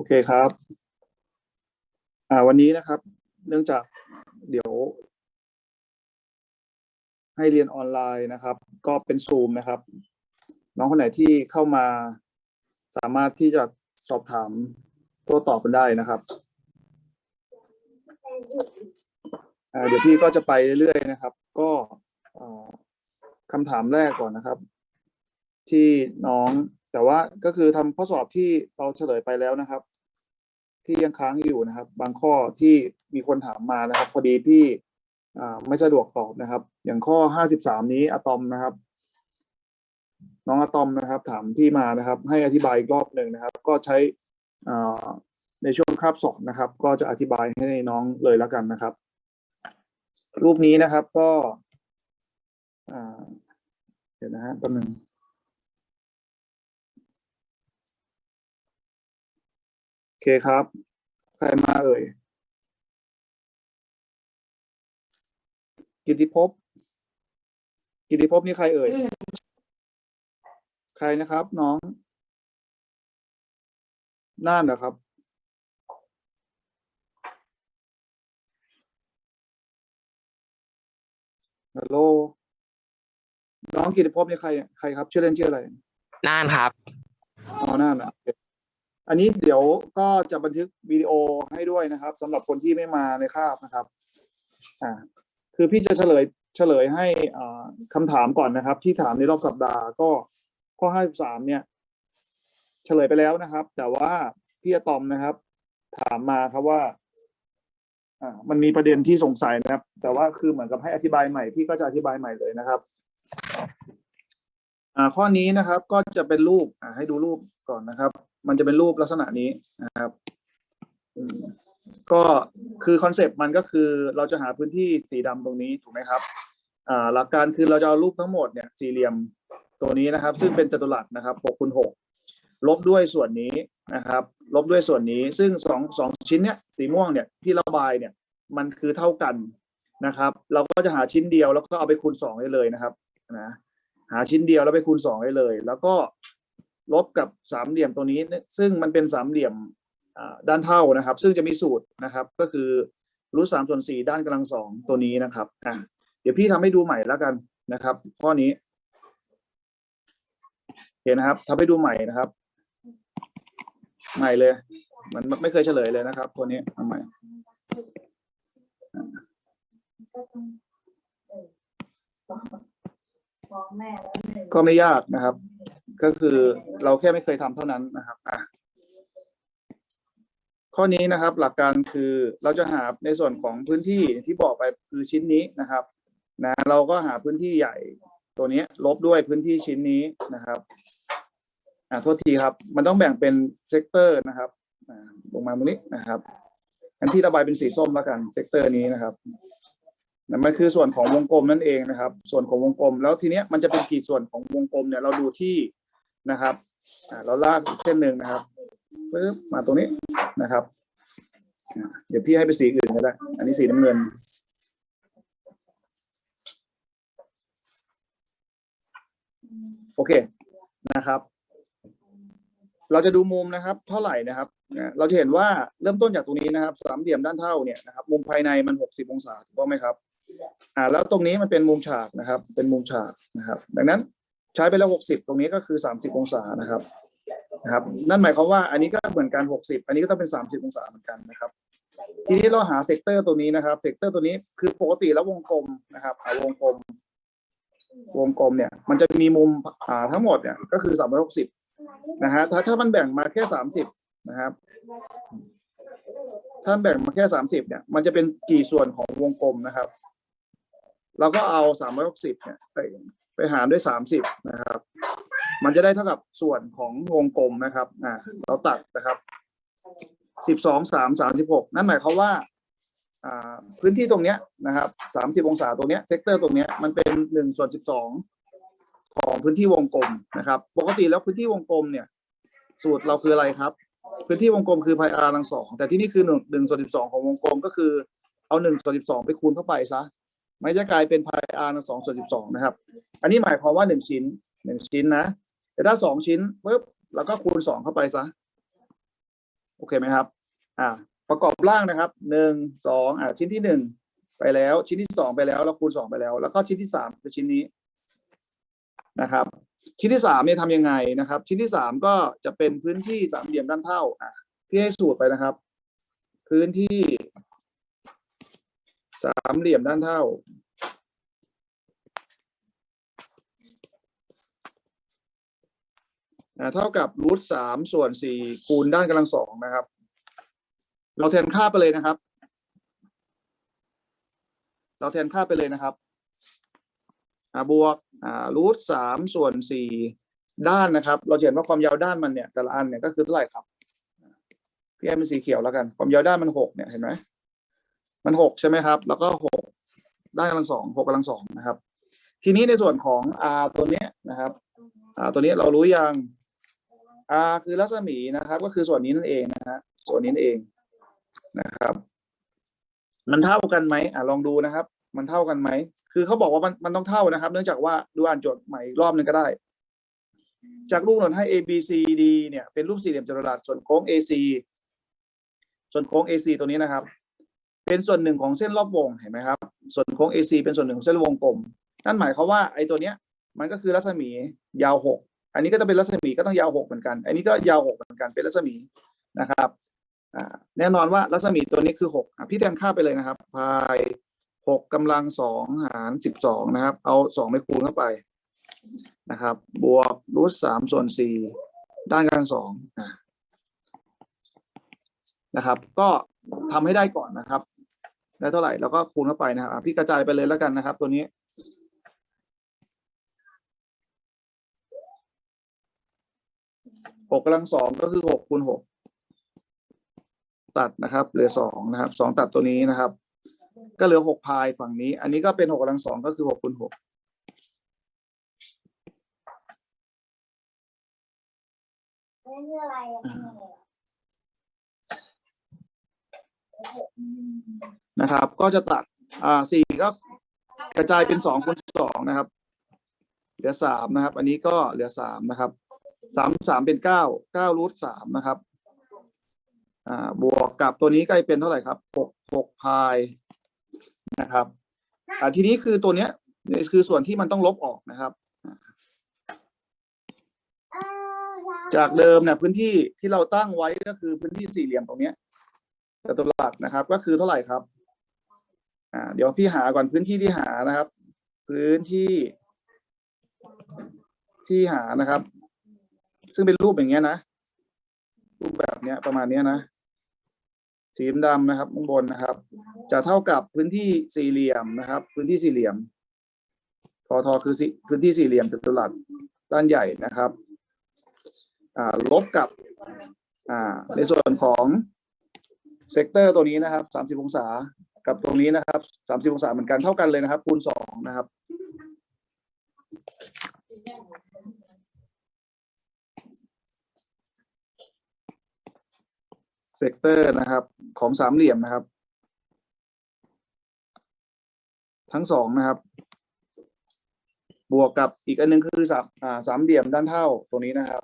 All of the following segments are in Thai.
โอเคครับ อ่าวันนี้นะครับ เนื่องจากเดี๋ยว ให้เรียนออนไลน์นะครับ ก็เป็นซูมนะครับ น้องคนไหนที่เข้ามาสามารถที่จะสอบถามโต้ตอบกันได้นะครับอ่าเดี๋ยวพี่ก็จะไปเรื่อยๆนะครับ ก็คำถามแรกก่อนนะครับ ที่น้องแต่ว่าก็คือทำข้อสอบที่เราเฉลยไปแล้วนะครับ ที่ยังค้างอยู่นะครับ บางข้อที่มีคนถามมานะครับ พอดีพี่ไม่สะดวกตอบนะครับ อย่างข้อห้าสิบสามนี้อะตอมนะครับ น้องอะตอมนะครับ ถามพี่มานะครับ ให้อธิบายอีกรอบหนึ่งนะครับ ก็ใช้ในช่วงคาบสอนนะครับ ก็จะอธิบายให้น้องเลยแล้วกันนะครับ รูปนี้นะครับก็เดี๋ยวนะฮะแป๊บนึง โอ เคครับ ใครมาเอ่ย กิติภพ กิติภพนี่ใครเอ่ย ใครนะครับ น้อง น่านเหรอครับ ฮัลโหล น้องกิติภพนี่ใคร ใครครับ ชื่อเล่นชื่ออะไร น่านครับ อ๋อนั่นอะโอันนี้เดี๋ยวก็จะบันทึกวิดีโอให้ด้วยนะครับสำหรับคนที่ไม่มาในคาบนะครับอ่าคือพี่จะเฉลยเฉลยให้อ่าคำถามก่อนนะครับ ที่ถามในรอบสัปดาห์ก็ข้อห้าสามเนี่ย เฉลยไปแล้วนะครับ แต่ว่าพี่อะตอมนะครับ ถามมาครับว่าอ่ามันมีประเด็นที่สงสัยนะครับ แต่ว่าคือเหมือนกับให้อธิบายใหม่พี่ก็จะอธิบายใหม่เลยนะครับอ่าข้อนี้นะครับก็จะเป็นรูปอ่าให้ดูรูปก่อนนะครับ มันจะเป็นรูปลักษณะนี้นะครับก็คือคอนเซปต์มันก็คือเราจะหาพื้นที่สีดำตรงนี้ถูกไหมครับหลักการคือเราจะเอารูปทั้งหมดเนี่ยสี่เหลี่ยมตัวนี้นะครับ ซึ่งเป็นจัตุรัสนะครับหกคูณหกลบด้วยส่วนนี้นะครับ ลบด้วยส่วนนี้ซึ่งสองสองชิ้นเนี่ยสีม่วงเนี่ยที่ระบายเนี่ยมันคือเท่ากันนะครับ เราก็จะหาชิ้นเดียวแล้วก็เอาไปคูณสองได้เลยนะครับนะหาชิ้นเดียวแล้วไปคูณสองได้เลย แล้วก็ ลบกับสามเหลี่ยมตัวนี้ ซึ่งมันเป็นสามเหลี่ยมอ่าด้านเท่านะครับ ซึ่งจะมีสูตรนะครับ ก็คือรูทสามส่วนสี่ด้านกำลังสองตัวนี้นะครับอะเดี๋ยวพี่ทำให้ดูใหม่แล้วกันนะครับ ข้อนี้เห็นนะครับทำให้ดูใหม่นะครับ ใหม่เลย มันไม่เคยเฉลยเลยนะครับ ตัวนี้ทำใหม่ก็ไม่ยากนะครับ ก็คือเราแค่ไม่เคยทำเท่านั้นนะครับอะข้อนี้นะครับ หลักการคือเราจะหาในส่วนของพื้นที่ที่บอกไปคือชิ้นนี้นะครับ นะ เราก็หาพื้นที่ใหญ่ตัวนี้ลบด้วยพื้นที่ชิ้นนี้นะครับอ่าโทษทีครับ มันต้องแบ่งเป็นเซกเตอร์นะครับลงมาตรงนี้นะครับอันที่ระบายเป็นสีส้มแล้วกันเซกเตอร์นี้นะครับนั่นมันคือส่วนของวงกลมนั่นเองนะครับ ส่วนของวงกลม แล้วทีเนี้ยมันจะเป็นกี่ส่วนของวงกลมเนี่ยเราดูที่ นะครับเราลากเส้นหนึ่งนะครับปึ๊บมาตรงนี้นะครับ เดี๋ยวพี่ให้ไปสีอื่นก็ได้ อันนี้สีน้ำเงิน โอเคนะครับ เราจะดูมุมนะครับ เท่าไหร่นะครับ เราจะเห็นว่าเริ่มต้นจากตรงนี้นะครับ สามเหลี่ยมด้านเท่าเนี่ยนะครับ มุมภายในมันหกสิบองศาถูกต้องไหมครับ อ่า แล้วตรงนี้มันเป็นมุมฉากนะครับ เป็นมุมฉากนะครับ ดังนั้น ใช้ไปแล้วหกสิบตรงนี้ก็คือสามสิบองศานะครับนะครับ นั่นหมายความว่าอันนี้ก็เหมือนกันหกสิบอันนี้ก็ต้องเป็นสามสิบองศาเหมือนกันนะครับ ทีนี้เราหาเซกเตอร์ตัวนี้นะครับเซกเตอร์ตัวนี้คือปกติแล้ววงกลมนะครับเอาวงกลม วงกลมเนี่ย มันจะมีมุมอ่าทั้งหมดเนี่ยก็คือสามร้อยหกสิบนะฮะถ้าถ้ามันแบ่งมาแค่สามสิบนะครับถ้าแบ่งมาแค่สามสิบเนี่ย มันจะเป็นกี่ส่วนของวงกลมนะครับ เราก็เอาสามร้อยหกสิบเนี่ย ไปหารด้วยสามสิบนะครับ มันจะได้เท่ากับส่วนของวงกลมนะครับอ่าเราตัดนะครับสิบสองสามสามสิบหกนั่นหมายความว่าอ่าพื้นที่ตรงเนี้ยนะครับสามสิบองศาตรงเนี้ยเซกเตอร์ตรงเนี้ยมันเป็นหนึ่งส่วนสิบสองของพื้นที่วงกลมนะครับ ปกติแล้วพื้นที่วงกลมเนี่ย สูตรเราคืออะไรครับ พื้นที่วงกลมคือพายอาร์ลังสองแต่ที่นี่คือหนึ่งส่วนสิบสองของวงกลมก็คือเอาหนึ่งส่วนสิบสองไปคูณเข้าไปซะ ไม่จะกลายเป็นพายอาร์สองส่วนสิบสองนะครับ อันนี้หมายความว่าหนึ่งชิ้นหนึ่งชิ้นนะ แต่ถ้าสองชิ้นปุ๊บเราก็คูณสองเข้าไปซะ โอเคไหมครับ อ่า ประกอบร่างนะครับหนึ่งสองอ่าชิ้นที่หนึ่งไปแล้ว ชิ้นที่สองไปแล้วแล้วคูณสองไปแล้ว แล้วก็ชิ้นที่สามคือชิ้นนี้นะครับ ชิ้นที่สามเนี่ยทำยังไงนะครับ ชิ้นที่สามก็จะเป็นพื้นที่สามเหลี่ยมด้านเท่าอะพี่ให้สูตรไปนะครับ พื้นที่ สามเหลี่ยมด้านเท่า เท่ากับรูทสามส่วนสี่คูณด้านกำลังสองนะครับ เราแทนค่าไปเลยนะครับ เราแทนค่าไปเลยนะครับบวกรูทสามส่วนสี่ด้านนะครับ เราเห็นว่าความยาวด้านมันเนี่ยแต่ละอันเนี่ยก็คือเท่าไหร่ครับพี่ให้เป็นสีเขียวแล้วกัน ความยาวด้านมันหกเนี่ยเห็นไหม มันหกใช่ไหมครับ แล้วก็หกได้กำลังสองหกกำลังสองนะครับ ทีนี้ในส่วนของ r ตัวเนี้ยนะครับอ่าตัวนี้เรารู้ยัง r คือรัศมีนะครับ ก็คือส่วนนี้นั่นเองนะฮะส่วนนี้นั่นเองนะครับ มันเท่ากันไหมอ่าลองดูนะครับ มันเท่ากันไหมคือเขาบอกว่ามันมันต้องเท่านะครับ เนื่องจากว่าดูอ่านโจทย์ใหม่รอบหนึ่งก็ได้ จากรูปกำหนให้ a b c d เนี่ยเป็นรูปสี่เหลี่ยมจัตุรัสส่วนโค้ง ac ส่วนโค้ง ac ตัวนี้นะครับ เป็นส่วนหนึ่งของเส้นรอบวงเห็นไหมครับ ส่วนโค้ง ac เป็นส่วนหนึ่งของเส้นวงกลม นั่นหมายความว่าไอ้ตัวเนี้ยมันก็คือรัศมียาวหกอันนี้ก็ต้องเป็นรัศมีก็ต้องยาวหกเหมือนกัน อันนี้ก็ยาวหกเหมือนกันเป็นรัศมีนะครับแน่นอนว่ารัศมีตัวนี้คือหกอะพี่แทนค่าไปเลยนะครับ พายหกกำลังสองหารสิบสองนะครับ เอาสองไปคูณเข้าไปนะครับ บวกรูทสามส่วนสี่ด้านกำลังสองนะครับ ก็ทำให้ได้ก่อนนะครับ ได้เท่าไหร่แล้วก็คูณเข้าไปนะครับอะพี่กระจายไปเลยแล้วกันนะครับ ตัวนี้ หกกำลังสองก็คือหกคูณหกตัดนะครับเหลือสองนะครับสองตัดตัวนี้นะครับ ก็เหลือหกพายฝั่งนี้ อันนี้ก็เป็นหกกำลังสองก็คือหกคูณหก นะครับ ก็จะตัดอ่าสี่ก็กระจายเป็นสองคูณสองนะครับ เหลือสามนะครับ อันนี้ก็เหลือสามนะครับสามสามเป็นเก้าเก้ารูทสามนะครับอ่าบวกกับตัวนี้ก็จะเป็นเท่าไหร่ครับหกหกพายนะครับอ่าทีนี้คือตัวเนี้ยคือส่วนที่มันต้องลบออกนะครับจากเดิมเนี่ยพื้นที่ที่เราตั้งไว้ก็คือพื้นที่สี่เหลี่ยมตรงเนี้ยจัตุรัสนะครับ ก็คือเท่าไหร่ครับ อ่าเดี๋ยวพี่หาก่อนพื้นที่ที่หานะครับ พื้นที่ที่หานะครับ ซึ่งเป็นรูปอย่างเงี้ยนะ รูปแบบเนี้ยประมาณเนี้ยนะ สีดำนะครับข้างบนนะครับ จะเท่ากับพื้นที่สี่เหลี่ยมนะครับ พื้นที่สี่เหลี่ยมทอทอคือสพื้นที่สี่เหลี่ยมจัตุรัสด้านใหญ่นะครับอ่าลบกับอ่าในส่วนของเซกเตอร์ตัวนี้นะครับสามสิบองศา กับตรงนี้นะครับสามสิบองศาเหมือนกันเท่ากันเลยนะครับคูณสองนะครับ เซกเตอร์นะครับ ของสามเหลี่ยมนะครับ ทั้งสองนะครับ บวกกับอีกอันหนึงคือสามอ่าสามเหลี่ยมด้านเท่าตรงนี้นะครับ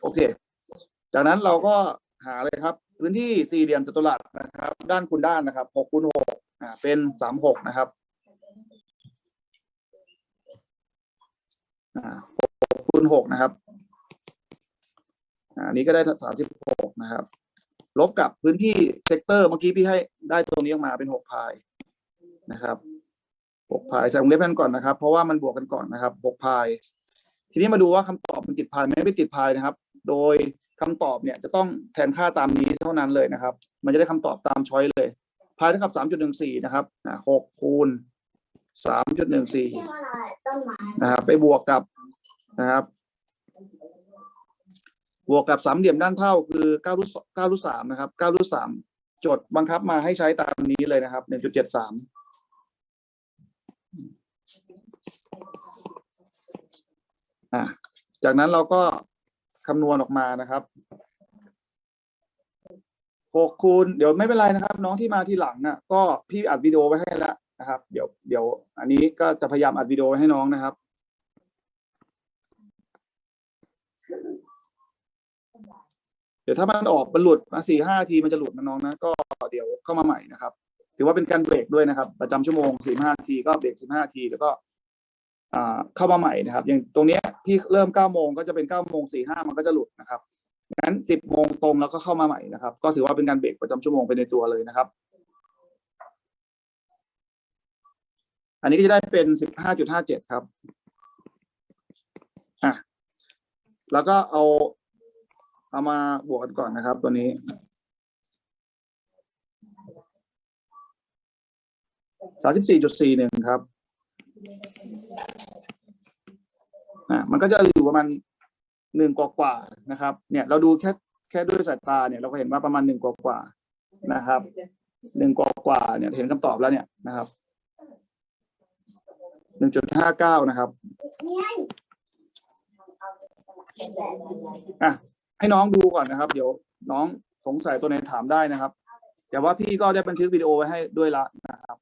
โอเค จากนั้นเราก็หาเลยครับ พื้นที่สี่เหลี่ยมจัตุรัสนะครับ ด้านคูณด้านนะครับหกคูณหกอ่าเป็นสามหกนะครับอ่าหกคูณหกนะครับอ่าอันนี้ก็ได้สามสิบหกนะครับ ลบกับพื้นที่เซกเตอร์เมื่อกี้พี่ให้ได้ตรงนี้ออกมาเป็นหกพายนะครับหกพายใส่วงเล็บกันก่อนนะครับ เพราะว่ามันบวกกันก่อนนะครับหกพาย ทีนี้มาดูว่าคำตอบมันติดพายไหมไม่ติดพายนะครับ โดยคำตอบเนี่ยจะต้องแทนค่าตามนี้เท่านั้นเลยนะครับ มันจะได้คำตอบตามช้อยเลยพายเท่ากับสามจุดหนึ่งสี่นะครับหกคูณสามจุดหนึ่งสี่ไรต้นะครับไปบวกกับนะครับ บวกกับสามเหลี่ยมด้านเท่าคือเก้ารูทเก้ารูทสามนะครับเก้ารูทสามจทย์บังคับมาให้ใช้ตามนี้เลยนะครับหนึ่งจุดเจ็ดสามจากนั้นเราก็ คำนวณออกมานะครับหกคูณเดี๋ยวไม่เป็นไรนะครับ น้องที่มาที่หลังอะ ก็พี่อัดวิดีโอไว้ให้แล้วนะครับ เดี๋ยวเดี๋ยว อันนี้ก็จะพยายามอัดวิดีโอไว้ให้น้องนะครับเดี๋ยวถ้ามันออกมันหลุดมาสี่ห้าทีมันจะหลุดนะน้องนะก็เดี๋ยวเข้ามาใหม่นะครับถือว่าเป็นการเบรกด้วยนะครับ ประจำชั่วโมงสี่ห้าทีก็เบรกสิบห้าทีแล้วก็ อ่าเข้ามาใหม่นะครับ อย่างตรงนี้ ที่เริ่มเก้าโมงก็จะเป็นเก้าโมงสี่ห้ามันก็จะหลุดนะครับงั้นสิบโมงตรงแล้วก็เข้ามาใหม่นะครับ ก็ถือว่าเป็นการเบรกประจำชั่วโมงไปในตัวเลยนะครับ อันนี้ก็จะได้เป็นสิบห้าจุดห้าเจ็ดครับอะแล้วก็เอา เอามาบวกกันก่อนนะครับ ตัวนี้สามสิบสี่จุดสี่หนึ่งครับ อะมันก็จะอยู่ประมาณหนึ่งกว่าๆนะครับ เนี่ยเราดูแค่แค่ด้วยสายตาเนี่ยเราก็เห็นว่าประมาณหนึ่งกว่าๆนะครับหนึ่งกว่าๆเนี่ยเห็นคำตอบแล้วเนี่ยนะครับหนึ่งจุดห้าเก้านะครับอะให้น้องดูก่อนนะครับ เดี๋ยวน้องสงสัยตัวไหนถามได้นะครับ แต่ว่าพี่ก็ได้บันทึกวิดีโอไว้ให้ด้วยละนะครับ